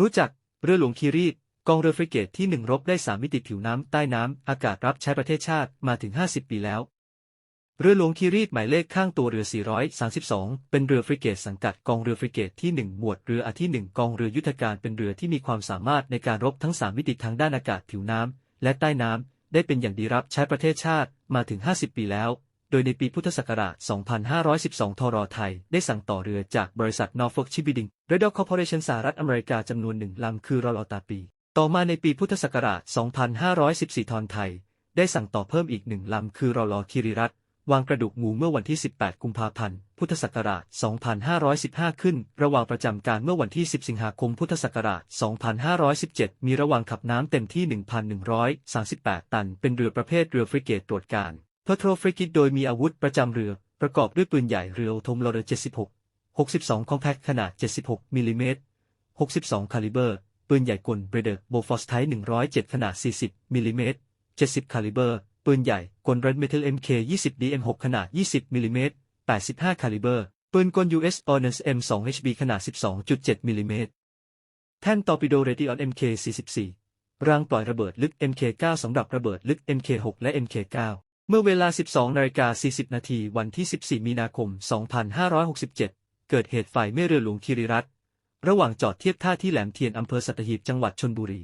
รู้จัก เรือหลวงคีรีตกองเรือฟริเกตที่หนึ่งรบได้สามมิติผิวน้ำใต้น้ำอากาศรับใช้ประเทศชาติมาถึง 50 ปีแล้ว เรือหลวงคีรีตหมายเลขข้างตัวเรือ 432 เป็นเรือฟริเกตสังกัดกองเรือฟริเกตที่ 1 หมวดเรืออาที่ 1 กองเรือยุทธการเป็นเรือที่มีความสามารถในการรบทั้ง 3 มิติทั้งด้านอากาศผิวน้ำและใต้น้ำได้เป็นอย่างดีรับใช้ประเทศชาติมาถึง 50 ปีแล้ว โดยในปีพุทธศักราช 2512 ทรไทย ได้สั่งต่อเรือจากบริษัท Norfolk Shipbuilding r a d a r Corporation สหรัฐอเมริกาจำนวนหนึ่งลำคือรอลอตาปี ต่อมาในปีพุทธศักราช 2514 ทรไทย ได้สั่งต่อเพิ่มอีกหนึ่งลำคือรอลอคิริรัตวางกระดูกงูเมื่อวันที่ 18 กุมภาพันธ์ พุทธศักราช 2515 ขึ้น ระหว่างประจำการเมื่อวันที่ 10 สิงหาคม พุทธศักราช 2517 มีระหว่างขับน้ำเต็มที่ 1,138 ตัน เป็นเรือประเภทเรือฟริเกตตรวจการ เพอร์โทรฟริกิตโดยมีอาวุธประจำเรือ ประกอบด้วยปืนใหญ่เรือธมลอเร76 62 คอมแพคขนาด 76มิลลิเมตร62 คาลิเบอร์ ปืนใหญ่กลเบรเดอร์โบฟอสไทป์107 ขนาด 40มิลลิเมตร70 คาลิเบอร์ ปืนใหญ่กลเรดเมทัล MK20 DM6 ขนาด 20มิลลิเมตร85 คาลิเบอร์ ปืนกล US Ordnance M2HB ขนาด 12.7มิลลิเมตรแท่นตอร์ปิโดเรดิออน MK44 รางปล่อยระเบิดลึก MK9 สำหรับระเบิดลึก MK6 และ MK9 เมื่อเวลา 12นาฬิกา40 นาที วันที่ 14 มีนาคม 2567 เกิดเหตุไฟไหม้เรือหลวงคิริรัตระหว่างจอดเทียบท่าที่แหลมเทียนอำเภอสัตหีบจังหวัดชนบุรี